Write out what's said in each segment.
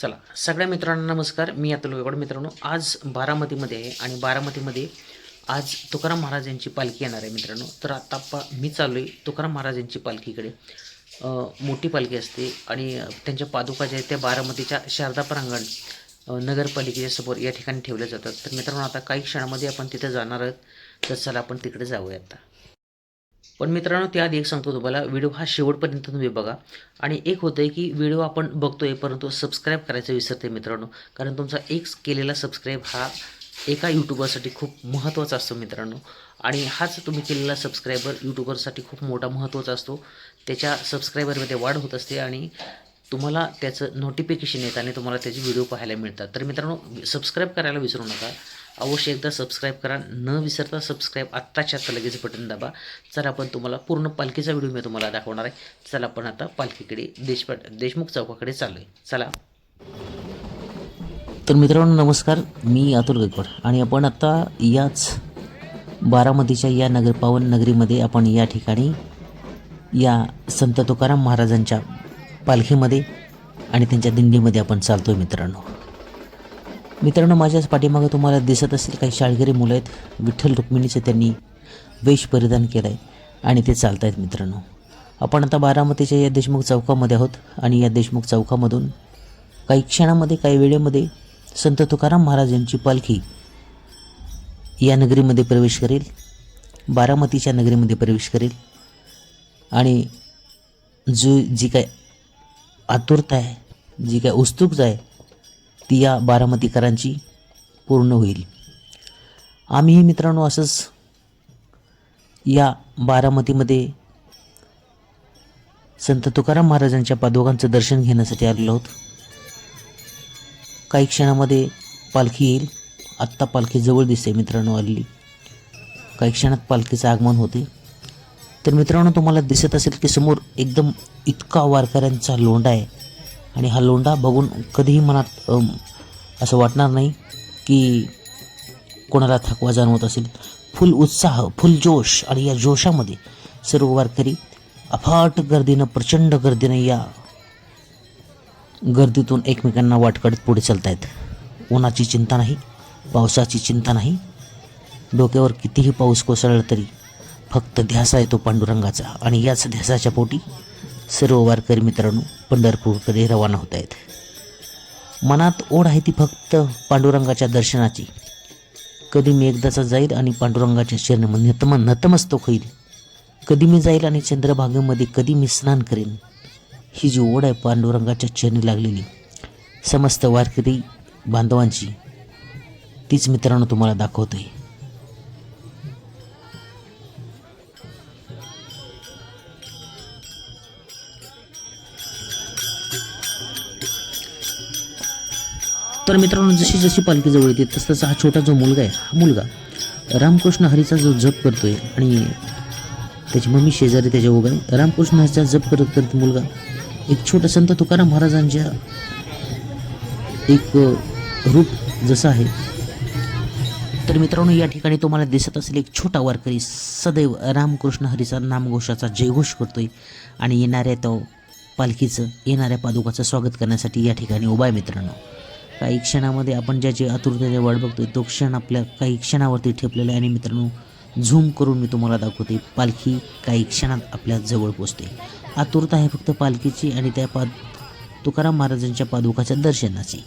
चला सगळ्या मित्रांना नमस्कार. मी अतुल वेगड मित्रांनो आज बारामतीमध्ये आहे आणि बारामतीमध्ये आज तुकाराम महाराज यांची पालखी येणार आहे मित्रांनो. तर आत्ता पा मी चाललो आहे तुकाराम महाराज यांची पालखीकडे मोठी पालखी असते आणि त्यांच्या पादुका ज्या आहेत त्या बारामतीच्या शारदा प्रांगण नगरपालिकेच्या समोर या ठिकाणी ठेवल्या जातात. तर मित्रांनो आता काही क्षणामध्ये आपण तिथे जाणार आहोत. तर चला आपण तिकडे जाऊया आता. पण मित्रांनो त्याआधी एक सांगतो तुम्हाला व्हिडिओ हा शेवटपर्यंत तुम्ही बघा. आणि एक होतं आहे की व्हिडिओ आपण बघतोय परंतु सबस्क्राईब करायचं विसरते मित्रांनो. कारण तुमचा एक केलेला सबस्क्राईब हा एका यूट्यूबरसाठी खूप महत्त्वाचा असतो मित्रांनो. आणि हाच तुम्ही केलेला सबस्क्रायबर यूट्यूबरसाठी खूप मोठा महत्त्वाचा असतो. त्याच्या सबस्क्रायबरमध्ये वाढ होत असते आणि तुम्हाला त्याचं नोटिफिकेशन येतं आणि तुम्हाला त्याचे व्हिडिओ पाहायला मिळतात. तर मित्रांनो सबस्क्राईब करायला विसरू नका. अवश्य एकदा सबस्क्राईब करा. न विसरता सबस्क्राईब आत्ताच्या आत्ता लगेच बटन दाबा. चला आपण तुम्हाला पूर्ण पालखीचा व्हिडिओ मी तुम्हाला दाखवणार आहे. चला आपण आता पालखीकडे देशपाट देशमुख चौकाकडे चालू आहे चला. तर मित्रांनो नमस्कार. मी अतुल गगवड आणि आपण आता याच बारामतीच्या या नगर पावन नगरीमध्ये आपण या ठिकाणी या संत तुकाराम महाराजांच्या पालखीमध्ये आणि त्यांच्या दिंडीमध्ये आपण चालतो आहे मित्रांनो. मित्रांनो माझ्याच पाठीमागं तुम्हाला दिसत असेल काही शाळकरी मुलं आहेत. विठ्ठल रुक्मिणीचं त्यांनी वेश परिधान केला आहे आणि ते चालत आहेत मित्रांनो. आपण आता बारामतीच्या या देशमुख चौकामध्ये आहोत आणि या देशमुख चौकामधून काही क्षणामध्ये काही वेळेमध्ये संत तुकाराम महाराज यांची पालखी या नगरीमध्ये प्रवेश करेल बारामतीच्या नगरीमध्ये प्रवेश करेल आणि जो जी काय आतुरता आहे जी काय उत्सुकता आहे ती या बारामतीकरांची पूर्ण होईल. आम्हीही मित्रांनो असंच या बारामतीमध्ये संत तुकाराम महाराजांच्या पादोगांचं दर्शन घेण्यासाठी आलेलो आहोत. काही क्षणामध्ये पालखी येईल. आत्ता पालखी जवळ दिसते मित्रांनो आलेली. काही क्षणात पालखीचं आगमन होते. तर मित्रांनो तुम्हाला दिसत असेल की समोर एकदम इतका वारकऱ्यांचा लोंढा आहे. आणि हा लोंढा बघून कधीही मनात असं वाटणार नाही की कोणाला थकवा जाणवत असेल. फुल उत्साह फुल जोश आणि या जोशामध्ये सर्व वारकरी अफाट गर्दीनं प्रचंड गर्दीनं या गर्दीतून एकमेकांना वाटकडत पुढे चालत आहेत उन्हाची चिंता नाही पावसाची चिंता नाही. डोक्यावर कितीही पाऊस कोसळला तरी फक्त ध्यासा येतो पांडुरंगाचा आणि याच ध्यासाच्या पोटी सर्व वारकरी मित्रांनो पंढरपूरकडे रवाना होत आहेत? मनात ओढ आहे ती फक्त पांडुरंगाच्या दर्शनाची. कधी मी एकदाचा जाईल आणि पांडुरंगाच्या शरण नतम नतमस्तक होईल. कधी मी जाईल आणि चंद्रभागेमध्ये कधी मी स्नान करेन. ही जी ओढ आहे पांडुरंगाच्या चरणी लागलेली समस्त वारकरी बांधवांची तीच मित्रांनो तुम्हाला दाखवतोय. तर मित्रांनो जशी जशी पालखी जवळ येते तस तसा हा छोटा जो मुलगा आहे हा मुलगा रामकृष्ण हरीचा जो जप करतोय आणि त्याची मम्मी शेजारी त्याच्या उभा आहे रामकृष्ण हरीचा जप करत करत मुलगा एक छोटा संत तुकाराम महाराजांच्या एक रूप जसं आहे. तर मित्रांनो या ठिकाणी तुम्हाला दिसत असेल एक छोटा वारकरी सदैव रामकृष्ण हरीचा नामघोषाचा जयघोष करतोय आणि येणाऱ्या तो पालखीचं येणाऱ्या पादुकाचं स्वागत करण्यासाठी या ठिकाणी उभा आहे मित्रांनो. काही क्षणामध्ये आपण ज्याची आतुरतेने वाट बघतोय तो क्षण आपल्या काही क्षणावरती ठेपलेला आहे. आणि मित्रांनो झूम करून मी तुम्हाला दाखवते पालखी काही क्षणात आपल्या जवळ पोचते आतुरता आहे फक्त पालखीची आणि त्या पाद तुकाराम महाराजांच्या पादुकाच्या दर्शनाची.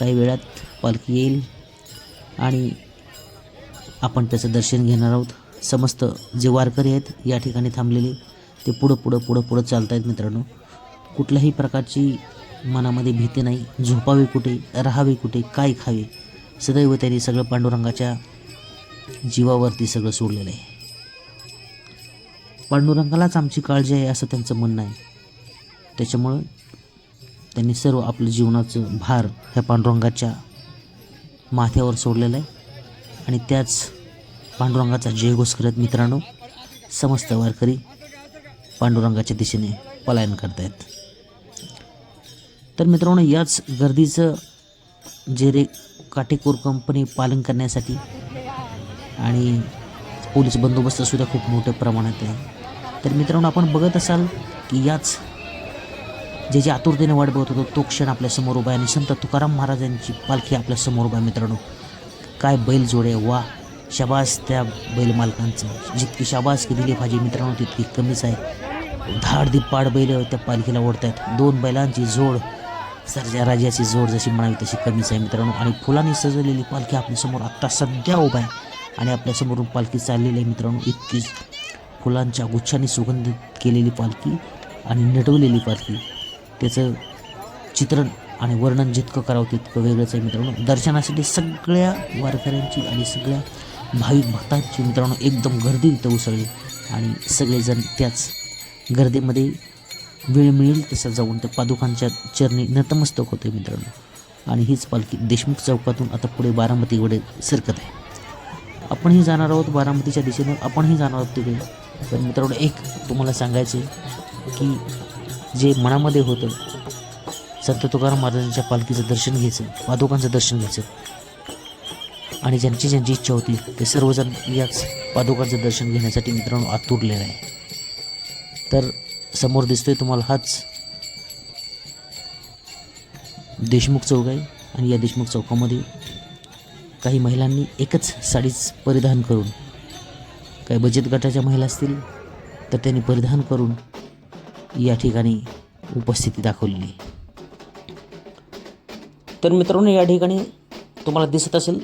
काही वेळात पालखी येईल आणि आपण त्याचं दर्शन घेणार आहोत. समस्त जे वारकरी आहेत या ठिकाणी थांबलेले ते पुढं पुढं पुढं पुढं चालत आहेत मित्रांनो. कुठल्याही प्रकारची मनामध्ये भीती नाही झोपावे कुठे राहावे कुठे काय खावे सदैव त्यांनी सगळं पांडुरंगाच्या जीवावरती सगळं सोडलेलं आहे. पांडुरंगालाच आमची काळजी आहे असं त्यांचं म्हणणं आहे. त्याच्यामुळं त्यांनी सर्व आपलं जीवनाचं भार ह्या पांडुरंगाच्या माथ्यावर सोडलेलं आहे. आणि त्याच पांडुरंगाचा जयघोष करत मित्रांनो समस्त वारकरी पांडुरंगाच्या दिशेने पलायन करतायत. तर मित्रांनो याच गर्दीचं जे रे काटेकोर कंपनी पालन करण्यासाठी आणि पोलीस बंदोबस्तसुद्धा खूप मोठ्या प्रमाणात आहे. तर मित्रांनो आपण बघत असाल की याच जे जे आतुरतेने वाट बघत होतो तो क्षण आपल्यासमोर उभा आहे आणि संत तुकाराम महाराजांची पालखी आपल्यासमोर उभा आहे मित्रांनो. काय बैल जोडे वा शाबास त्या बैल मालकांचं. जितकी शाबासकी दिली पाहिजे मित्रांनो तितकी कमीच आहे. धाड दिप्पाड बैल त्या पालखीला ओढत आहेत दोन बैलांची जोड सर्जा राजाची जोड जशी म्हणावी तशी कमीच आहे मित्रांनो. आणि फुलांनी सजवलेली पालखी आपल्यासमोर आत्ता सध्या उभा आहे. आणि आपल्यासमोरून पालखी चाललेली आहे मित्रांनो. इतकीच फुलांच्या गुच्छांनी सुगंधित केलेली पालखी आणि नटवलेली पालखी. त्याचं चित्रण आणि वर्णन जितकं करावं तितकं वेगळंच आहे मित्रांनो. दर्शनासाठी सगळ्या वारकऱ्यांची आणि सगळ्या भाविक भक्तांची मित्रांनो एकदम गर्दी इथं उसळली. आणि सगळेजण त्याच गर्दीमध्ये वेळ मिळेल तसा जाऊन त्या पादुकांच्या चरणी नतमस्तक होते मित्रांनो. आणि हीच पालखी देशमुख चौकातून आता पुढे बारामतीकडे सरकत आहे. आपणही जाणार आहोत बारामतीच्या दिशेनं आपणही जाणार आहोत तिकडे. पण मित्रांनो एक तुम्हाला सांगायचं की जे मनामध्ये होतं संत तुकाराम महाराजांच्या पालखीचं दर्शन घ्यायचं पादुकांचं दर्शन घ्यायचं आणि ज्यांची ज्यांची इच्छा होती ते सर्वजण याच पादुकांचं दर्शन घेण्यासाठी मित्रांनो आतुरलेलं आहे. तर समोर दिसतोय तुम्हाला हाच देशमुख चौक आहे आणि या देशमुख चौकामध्ये काही महिलांनी एकच साडीच परिधान करून काही बचत गटाच्या महिला असतील तर त्यांनी परिधान करून या ठिकाणी उपस्थिती दाखवलेली तर मित्रांनो या ठिकाणी तुम्हाला दिसत असेल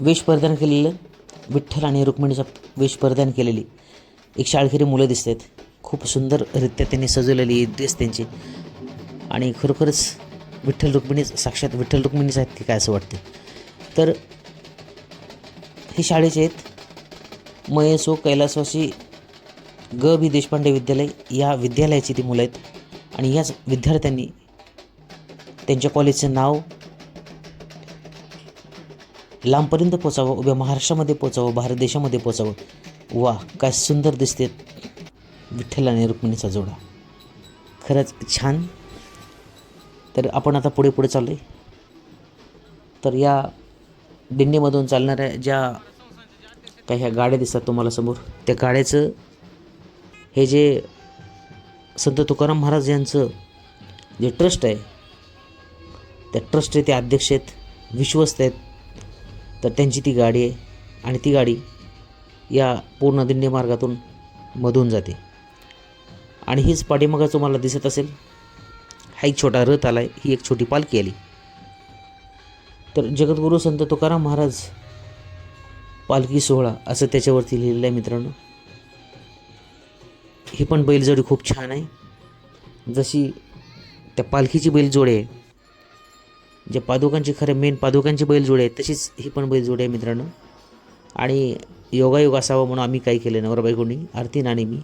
वेश परिधान केलेलं विठ्ठल आणि रुक्मिणीचा वेश परिधान केलेली एक शाळकरी मुलं दिसत आहेत खूप सुंदररित्या त्यांनी सजवलेली ड्रेस त्यांची. आणि खरोखरच विठ्ठल रुक्मिणी साक्षात विठ्ठल रुक्मिणीच आहेत की काय असं वाटते तर हे शाळेचे आहेत. मयसो हो, कैलासवासी ग बी देशपांडे विद्यालय या विद्यालयाची ती मुलं आहेत. आणि याच विद्यार्थ्यांनी त्यांच्या कॉलेजचं नाव लांबपर्यंत पोचावं उभ्या महाराष्ट्रामध्ये पोचावं भारत देशामध्ये पोचावं. वा काय सुंदर दिसते. विठ्ठल आणि रुक्मिणीचा जोडा. खरंच छान. तर आपण आता पुढे पुढे चाललो आहे तर या दिंडीमधून चालणाऱ्या ज्या काही ह्या गाड्या दिसतात तुम्हाला समोर त्या गाड्याचं हे जे संत तुकाराम महाराज यांचं जे ट्रस्ट आहे त्या ट्रस्टचे ते अध्यक्ष आहेत विश्वस्त आहेत. तर त्यांची ती गाडी आहे आणि ती गाडी या पूर्ण दिंडी मार्गातून मधून जाते. आणि हीच पाठीमागं तुम्हाला दिसत असेल हा एक छोटा रथ आला आहे ही एक छोटी पालखी आली. तर जगद्गुरू संत तुकाराम महाराज पालखी सोहळा असं त्याच्यावरती लिहिलेलं आहे मित्रांनो. ही पण बैलजोडी खूप छान आहे. जशी त्या पालखीची बैलजोडी आहे ज्या पादुकांची खरं मेन पादुकांची बैलजोडी आहे तशीच ही पण बैलजोडी आहे मित्रांनो. आणि योगायोग असावा म्हणून आम्ही काही केलं? नवरा बायकोनी आरती नाणे मी.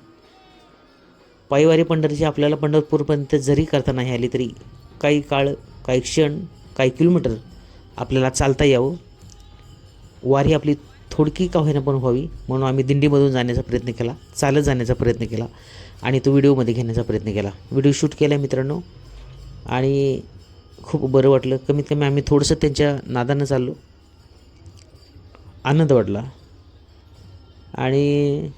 पायवारी पंढरीची आपल्याला पंढरपूरपर्यंत जरी करता नाही आली तरी काही काळ काही क्षण काही किलोमीटर आपल्याला चालता यावं. वारी आपली थोडकी का होईना पण व्हावी म्हणून आम्ही दिंडीमधून जाण्याचा प्रयत्न केला चालत जाण्याचा प्रयत्न केला आणि तो व्हिडिओमध्ये घेण्याचा प्रयत्न केला. व्हिडिओ शूट केला आहे मित्रांनो आणि खूप बरं वाटलं. कमीत कमी आम्ही थोडंसं त्यांच्या नादानं चाललो. आनंद वाटला. आणि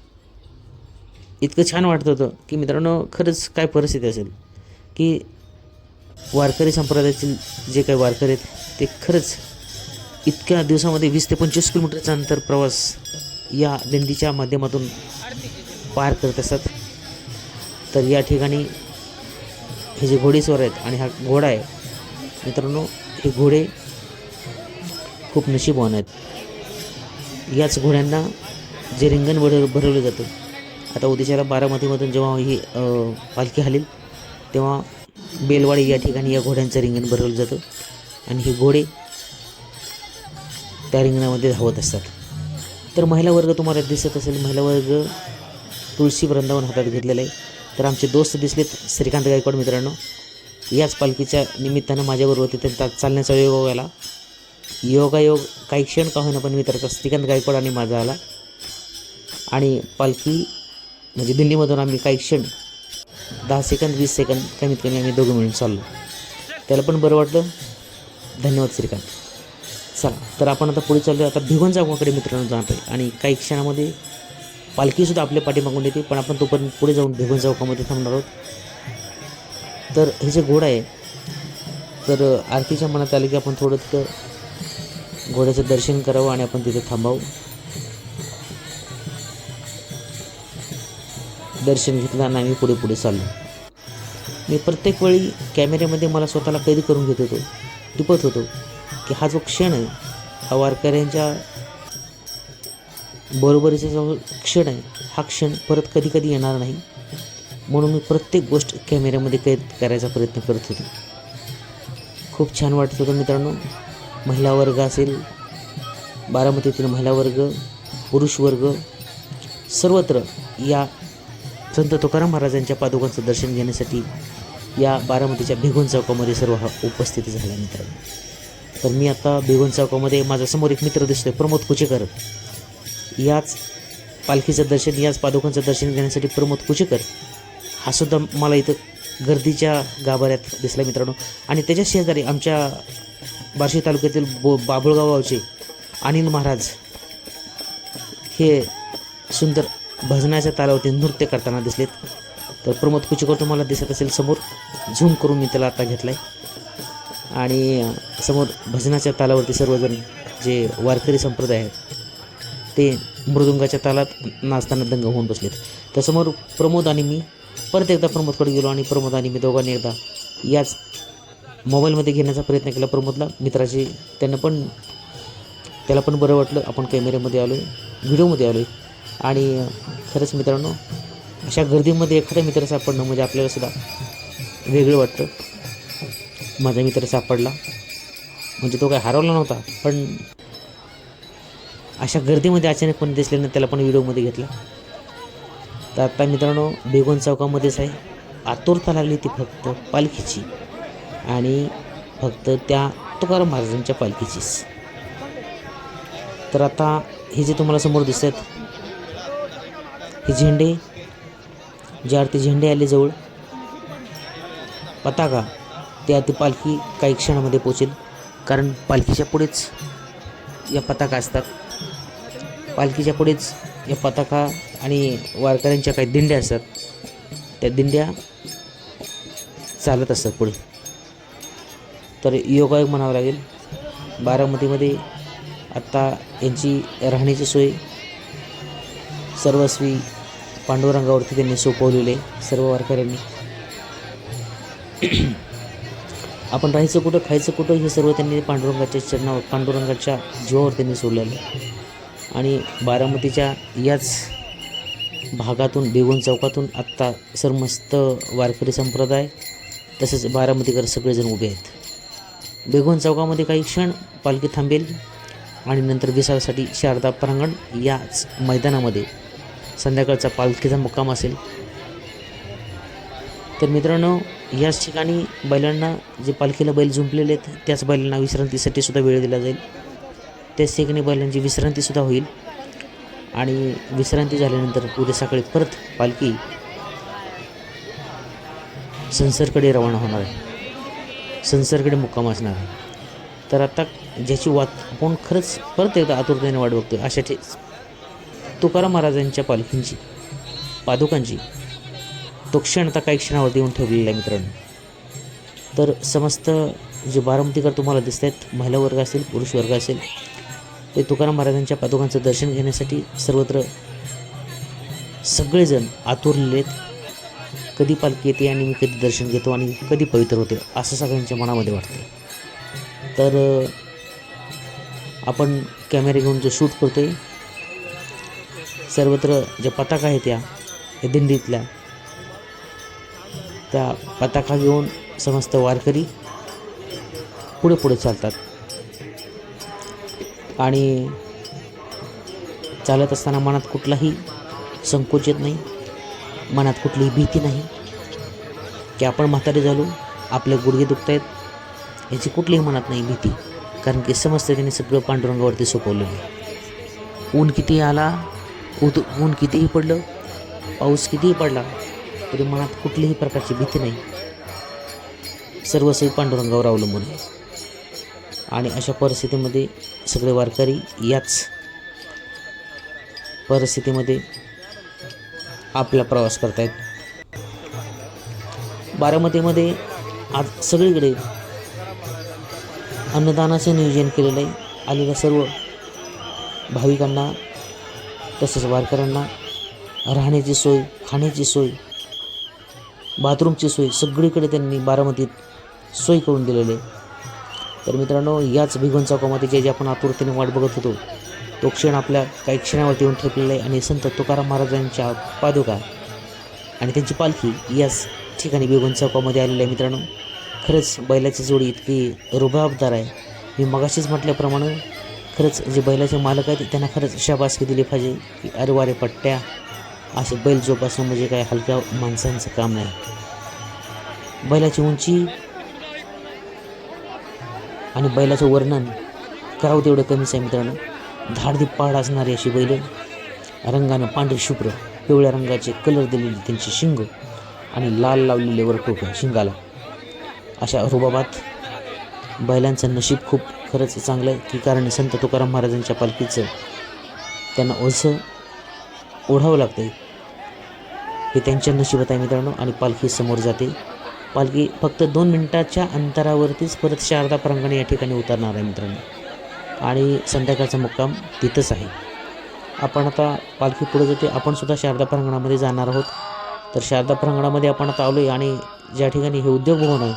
इतकं छान वाटत होतं की मित्रांनो खरंच काय परिस्थिती असेल की वारकरी संप्रदायातील जे काही वारकरी आहेत ते खरंच इतक्या दिवसामध्ये वीस ते पंचवीस किलोमीटरचा अंतर प्रवास या दिंडीच्या माध्यमातून पार करत असतात. तर या ठिकाणी हे जे घोडेस्वर आहेत आणि हा घोडा आहे मित्रांनो हे घोडे खूप नशीबवान आहेत. याच घोड्यांना जे रिंगण भर भरवलं जातं. आता उद्देशाला बारामतीमधून जेव्हा ही पालखी हालेल तेव्हा बेलवाडी या ठिकाणी या घोड्यांचं रिंगण भरवलं जातं. आणि हे घोडे त्या रिंगणामध्ये धावत असतात. तर महिला वर्ग तुम्हाला दिसत असेल महिला वर्ग तुळशी वृंदावन हातात घेतलेलं आहे. तर आमचे दोस्त दिसलेत श्रीकांत गायकवाड मित्रांनो. याच पालखीच्या निमित्तानं माझ्याबरोबर तिथे त्यांचा चालण्याचा योग आला योगायोग काही क्षण का होईना पण मित्राचा श्रीकांत गायकवाड आणि माझा आला. आणि पालखी म्हणजे दिल्लीमधून आम्ही काही क्षण दहा सेकंद वीस सेकंद कमीत कमी आम्ही दोघं मिळून चाललो. त्याला पण बरं वाटलं. धन्यवाद श्रीकांत. चला तर आपण आता पुढे चाललो आता भिगवण चौकाकडे मित्रांनो जाणार आहे. आणि काही क्षणामध्ये पालखीसुद्धा आपल्या पाठीमागून येते पण आपण तोपर्यंत पुढे जाऊन भिगवण चौकामध्ये थांबणार आहोत. तर हे जे घोडं आहे तर आरतीच्या मनात आलं की आपण थोडं तिथं घोड्याचं दर्शन करावं आणि आपण तिथे थांबावं. दर्शन घेतलं आणि आम्ही पुढे पुढे चाललो. मी प्रत्येक वेळी कॅमेऱ्यामध्ये मला स्वतःला कैद करून घेत होतो टिपत होतो की हा जो क्षण आहे हा वारकऱ्यांच्या बरोबरीचा जो क्षण आहे हा क्षण परत कधी कधी येणार नाही. म्हणून मी प्रत्येक गोष्ट कॅमेऱ्यामध्ये कैद करायचा प्रयत्न करत होतो. खूप छान वाटत होतं मित्रांनो. महिला वर्ग असेल बारामतीतील महिला वर्ग पुरुष वर्ग सर्वत्र या संत तुकाराम महाराजांच्या पादुकांचं दर्शन घेण्यासाठी या बारामतीच्या भिगवण चौकामध्ये सर्व हा उपस्थित झाला मित्रांनो तर मी आता भिगवण चौकामध्ये माझा समोर एक मित्र दिसतोय प्रमोद कुचेकर. याच पालखीचं दर्शन याच पादुकांचं दर्शन घेण्यासाठी प्रमोद कुचेकर हा सुद्धा मला इथं गर्दीच्या गाभाऱ्यात दिसला मित्रांनो. आणि त्याच्या शेजारी आमच्या बार्शी तालुक्यातील बो बाबुळगाव गावचे अनिल महाराज हे सुंदर भजनाच्या तालावरती नृत्य करताना दिसलेत. तर प्रमोद कुचेकर तुम्हाला दिसत असेल समोर. झूम करून मी त्याला आता घेतला आहे आणि समोर भजनाच्या तालावरती सर्वजण जे वारकरी संप्रदाय आहेत ते मृदुंगाच्या तालात नाचताना दंग होऊन बसलेत. तर समोर प्रमोद आणि मी परत एकदा प्रमोदकडे गेलो आणि प्रमोद आणि मी दोघांनी एकदा याच मोबाईलमध्ये घेण्याचा प्रयत्न केला प्रमोदला. मित्राशी त्यांना पण त्याला पण बरं वाटलं. आपण कॅमेऱ्यामध्ये आलो आहे व्हिडिओमध्ये आलो आहे आणि खरंच मित्रांनो अशा गर्दीमध्ये एखादा मित्र सापडणं म्हणजे आपल्याला सुद्धा वेगळं वाटतं. माझा मित्र सापडला. म्हणजे तो काय हरवला नव्हता पण अशा गर्दीमध्ये अचानकपणे दिसल्यानं त्याला पण व्हिडिओमध्ये घेतला. तर आता मित्रांनो बेगोन चौकामध्येच आहे. आतुरता लागली ती फक्त पालखीची. आणि फक्त त्या तुकाराम महाराजांच्या पालखीचीच. तर आता हे जे तुम्हाला समोर दिसत हे झेंडे ज्या ते झेंडे आले जवळ. पताका त्या ती पालखी काही क्षणामध्ये पोचेल. कारण पालखीच्या पुढेच या पताका असतात. पालखीच्या पुढेच या पताका आणि वारकऱ्यांच्या काही दिंड्या असतात. त्या दिंड्या चालत असतात पुढे. तर योगायोग म्हणावं लागेल. बारामतीमध्ये आत्ता यांची राहण्याची सोय सर्वस्वी पांडुरंगावरती त्यांनी सोपवलेले सर्व वारकऱ्यांनी. आपण राहायचं कुठं खायचं कुठं हे सर्व त्यांनी पांडुरंगाच्या चरणावर पांडुरंगाच्या जीवावर त्यांनी सोडलेलं. आणि बारामतीच्या याच भागातून बेगोन चौकातून आत्ता सर्वमस्त वारकरी संप्रदाय तसेच बारामतीकर सगळेजण उभे आहेत. बेगोन चौकामध्ये काही क्षण पालखी थांबेल आणि नंतर विसावासाठी शारदा प्रांगण याच मैदानामध्ये संध्याकाळचा पालखीचा मुक्काम असेल. तर मित्रांनो याच ठिकाणी बैलांना जे पालखीला बैल जुंपलेले आहेत त्याच बैलांना विश्रांतीसाठी सुद्धा वेळ दिला जाईल. त्याच ठिकाणी बैलांची विश्रांतीसुद्धा होईल. आणि विश्रांती झाल्यानंतर उद्या सकाळी परत पालखी संसरकडे रवाना होणार आहे. संसरकडे मुक्काम असणार आहे. तर आता ज्याची वात आपण खरंच परत एकदा आतुरतेने वाट बघतो अशा ठे तुकाराम महाराजांच्या पालखींची पादुकांची तो क्षण आता काही क्षणावरती येऊन ठेवलेला आहे मित्रांनो. तर समस्त जे बारामतीकर तुम्हाला दिसत आहेत महिला वर्ग असेल पुरुष वर्ग असेल ते तुकाराम महाराजांच्या पादुकांचं दर्शन घेण्यासाठी सर्वत्र सगळेजण आतुरलेले आहेत. कधी पालखी येते आणि मी कधी दर्शन घेतो आणि कधी पवित्र होते असं सगळ्यांच्या मनामध्ये वाटतं तर आपण कॅमेरे घेऊन जो शूट करतो आहे सर्वत्र ज्या पताका आहेत त्या या दिंडीतल्या. त्या पताका घेऊन समस्त वारकरी पुढे पुढे चालतात. आणि चालत असताना मनात कुठलाही संकोच येत नाही मनात कुठलीही भीती नाही की आपण म्हातारे झालो आपले गुडघे दुखत आहेत याची कुठलीही मनात नाही भीती. कारण की समस्त त्यांनी सगळं पांडुरंगावरती सोपवलेलं आहे. ऊन किती आला ऊत ऊन कितीही पडलं पाऊस कितीही पडला तरी मनात कुठलीही प्रकारची भीती नाही. सर्वस्वी पांडुरंगावर अवलंबून आहे. आणि अशा परिस्थितीमध्ये सगळे वारकरी याच परिस्थितीमध्ये आपला प्रवास करतायत. बारामतीमध्ये आज सगळीकडे अन्नदानाचं नियोजन केलेलं आहे. आलेल्या सर्व भाविकांना तसेच वारकऱ्यांना राहण्याची सोय खाण्याची सोय बाथरूमची सोय सगळीकडे त्यांनी बारामतीत सोय करून दिलेली आहे. तर मित्रांनो याच भिगवण चौकामध्ये जे जे आपण आतुरतेने वाट बघत होतो तो क्षण आपल्या काही क्षणावरती येऊन ठेपलेला आहे आणि संत तुकाराम महाराजांच्या पादुका आणि त्यांची पालखी याच ठिकाणी भिगवण चौकामध्ये आलेली आहे. मित्रांनो खरंच बैलाची जोडी इतकी रुबाबदार आहे. मी मगाशीच म्हटल्याप्रमाणे खरंच जे बैलाचे मालक आहेत त्यांना खरंच शाबासकी दिली पाहिजे की अरे वारे पट्ट्या असे बैल जोपासणं म्हणजे काय? हलक्या माणसांचं काम नाही. बैलाची उंची आणि बैलाचं वर्णन करावं तेवढं कमीच आहे मित्रांनो. धाडदीप पाड असणारी अशी बैल रंगानं पांढरी शुभ्र पिवळ्या रंगाचे कलर दिलेले त्यांची शिंग आणि लाल लावलेले वर टोप्या शिंगाला. अशा रुबाबात बैलांचं नशीब खूप खरंच चांगलं आहे. की कारण संत तुकाराम महाराजांच्या पालखीचं त्यांना ओझं ओढावं लागतं हे त्यांच्या नशिबात आहे मित्रांनो आणि पालखी समोर जाते. पालखी फक्त दोन मिनटाच्या अंतरावरतीच परत शारदा प्रांगण या ठिकाणी उतरणार आहे मित्रांनो. आणि संध्याकाळचा मुक्काम तिथंच आहे. आपण आता पालखी पुढे जाते. आपण सुद्धा शारदा प्रांगणामध्ये जाणार आहोत. तर शारदा प्रांगणामध्ये आपण आता आलो आहे आणि ज्या ठिकाणी हे उद्योग भवन आहे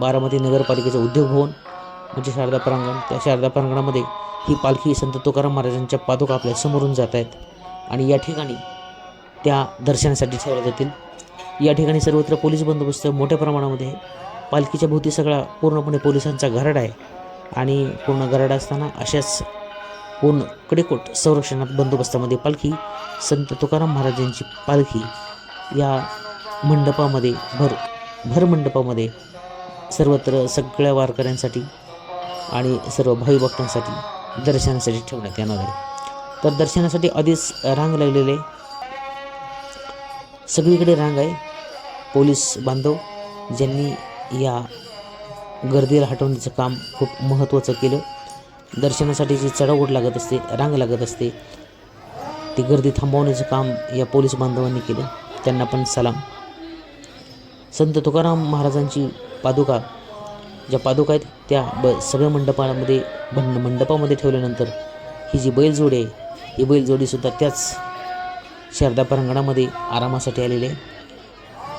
बारामती नगरपालिकेचं उद्योग भवन म्हणजे शारदा प्रांगण. त्या शारदा प्रांगणामध्ये ही पालखी संत तुकाराम महाराजांच्या पादुका आपल्या समोरून जात आहेत आणि या ठिकाणी त्या दर्शनासाठी ठेवल्या जातील. या ठिकाणी सर्वत्र पोलीस बंदोबस्त मोठ्या प्रमाणामध्ये आहे. पालखीच्या भोवती सगळा पूर्णपणे पोलिसांचा गराडा आहे. आणि पूर्ण घराडा असताना अशाच पूर्ण कडेकोट संरक्षणात बंदोबस्तामध्ये पालखी संत तुकाराम महाराजांची पालखी या मंडपामध्ये भर भर मंडपामध्ये सर्वत्र सगळ्या वारकऱ्यांसाठी आणि सर्व भावी भक्तांसाठी दर्शनासाठी ठेवण्यात येणार आहे. तर दर्शनासाठी आधीच रांग लागलेले सगळीकडे रांग आहे. पोलीस बांधव ज्यांनी या गर्दीला हटवण्याचं काम खूप महत्त्वाचं केलं. दर्शनासाठी जी चढाओढ लागत असते रांग लागत असते ती गर्दी थांबवण्याचं काम या पोलीस बांधवांनी केलं. त्यांना पण सलाम. संत तुकाराम महाराजांची पादुका ज्या पादुका आहेत त्या ब सगळ्या मंडपामध्ये भंड मंडपामध्ये ठेवल्यानंतर ही जी बैलजोडी आहे ही बैलजोडीसुद्धा त्याच शारदा प्रांगणामध्ये आरामासाठी आलेली आहे.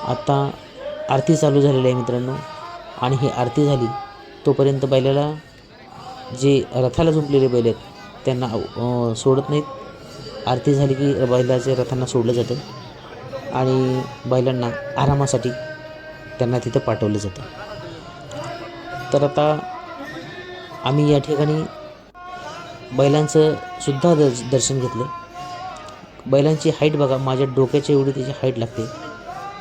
आता आरती चालू झालेली आहे मित्रांनो आणि ही आरती झाली तोपर्यंत बैलाला जे रथाला झुंपलेले बैल आहेत त्यांना सोडत नाहीत. आरती झाली की बैलाचे रथांना सोडलं जातं आणि बैलांना आरामासाठी त्यांना तिथं पाठवलं जातं. तर आता आम्ही या ठिकाणी बैलांचं सुद्धा दर्श दर्शन घेतलं. बैलांची हाईट बघा माझ्या डोक्याच्या एवढी त्याची हाईट लागते.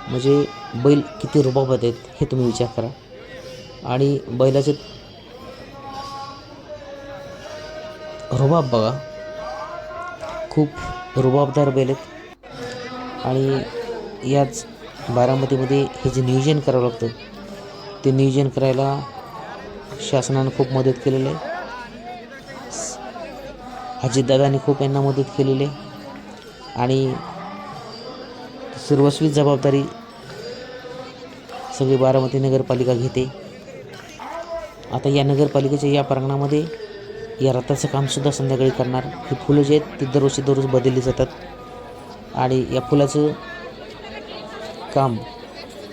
म्हणजे बैल किती रुबाबात आहेत हे तुम्ही विचार करा. आणि बैलाचे रुबाब बघा. खूप रुबाबदार बैल आहेत. आणि याच बारामतीमध्ये हे जे नियोजन करावं लागतं ते नियोजन करायला शासनानं खूप मदत केलेलं आहे. अजितदादाने खूप यांना मदत केलेली आहे. आणि सर्वस्वी जबाबदारी सगळी बारामती नगरपालिका घेते. आता या नगरपालिकेच्या या प्रांगणामध्ये या रथाचं कामसुद्धा संध्याकाळी करणार. ही फुलं जे आहेत ती दरवर्षी दररोज बदलली जातात. आणि या फुलाचं काम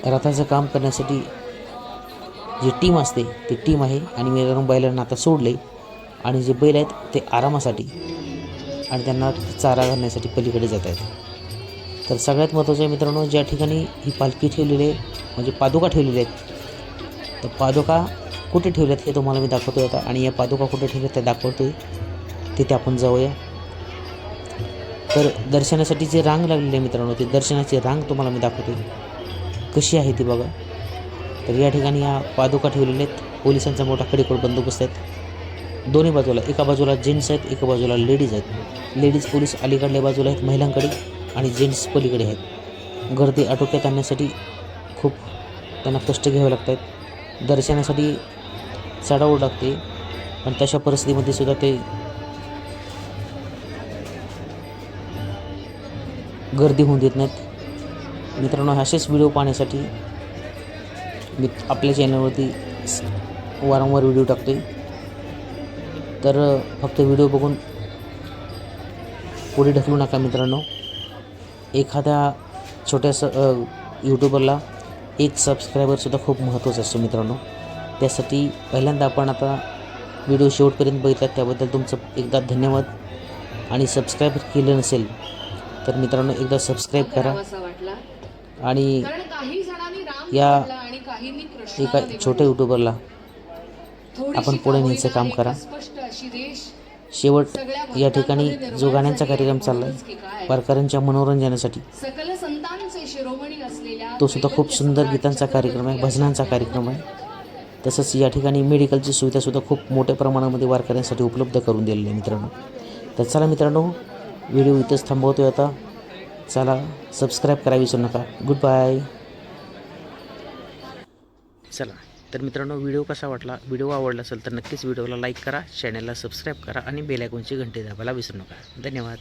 रथाचं काम करण्यासाठी जी टीम असते ती टीम आहे. आणि मी रंग बैलांना आता सोडले आणि जे बैल आहेत ते आरामासाठी आणि त्यांना चारा घालण्यासाठी पलीकडे जात आहेत. तर सगळ्यात महत्त्वाचं आहे मित्रांनो ज्या ठिकाणी ही पालखी ठेवलेली आहे म्हणजे पादुका ठेवलेल्या आहेत तर पादुका कुठे ठेवल्यात हे तुम्हाला मी दाखवतो आता. आणि या पादुका कुठे ठेवल्यात दाखवतो आहे तिथे आपण जाऊया. तर दर्शनासाठी जे रांग लागलेली आहे मित्रांनो ती दर्शनाची रांग तुम्हाला मी दाखवते. कशी आहे ती बघा. तर या ठिकाणी या पादुका ठेवलेल्या आहेत. पोलिसांचा मोठा कडेकोड बंदोबस्त आहेत. दोन्ही बाजूला एका बाजूला जेंट्स आहेत एका बाजूला लेडीज आहेत. लेडीज पोलीस अलीकडल्या बाजूला आहेत महिलांकडे आणि जेंट्स पलीकडे आहेत. गर्दी आटोक्यात आणण्यासाठी खूप त्यांना कष्ट घ्यावे लागत आहेत दर्शनासाठी चढावं लागते. पण तशा परिस्थितीमध्ये सुद्धा ते गर्दी होऊन देत नाहीत. मित्रांनो असेच व्हिडिओ पाहण्यासाठी मी आपल्या चॅनलवरती वारंवार व्हिडिओ टाकतो तर फक्त व्हिडिओ बघून पुढे ढकलू नका मित्रांनो. एखाद्या छोट्यासं यूट्यूबरला एक सबस्क्रायबरसुद्धा खूप महत्त्वाचं असतो मित्रांनो. त्यासाठी पहिल्यांदा आपण आता व्हिडिओ शेवटपर्यंत बघितला त्याबद्दल तुमचं एकदा धन्यवाद. आणि सबस्क्राईब केलं नसेल तर मित्रांनो एकदा सबस्क्राईब करा आणि या एका. छोट्या यूट्यूबरला आपण पुढे न्यायचं काम करा. शेवट या ठिकाणी जो गाण्यांचा कार्यक्रम. चालला? आहे वारकऱ्यांच्या मनोरंजनासाठी तो सुद्धा खूप सुंदर गीतांचा कार्यक्रम आहे भजनांचा कार्यक्रम आहे तसंच या ठिकाणी मेडिकलची सुविधासुद्धा खूप मोठ्या प्रमाणामध्ये वारकऱ्यांसाठी उपलब्ध करून दिलेली आहे मित्रांनो तर चला मित्रांनो व्हिडिओ इथंच थांबवतोय आता. चला सबस्क्राईब करा विसरू नका. गुड बाय चला तर मित्रांनो व्हिडिओ कसा वाटला व्हिडिओ आवडला असेल तर नक्कीच व्हिडिओला लाईक करा चॅनलला सबस्क्राईब करा आणि बेलायकॉनची घंटी दाबायला विसरू नका. धन्यवाद.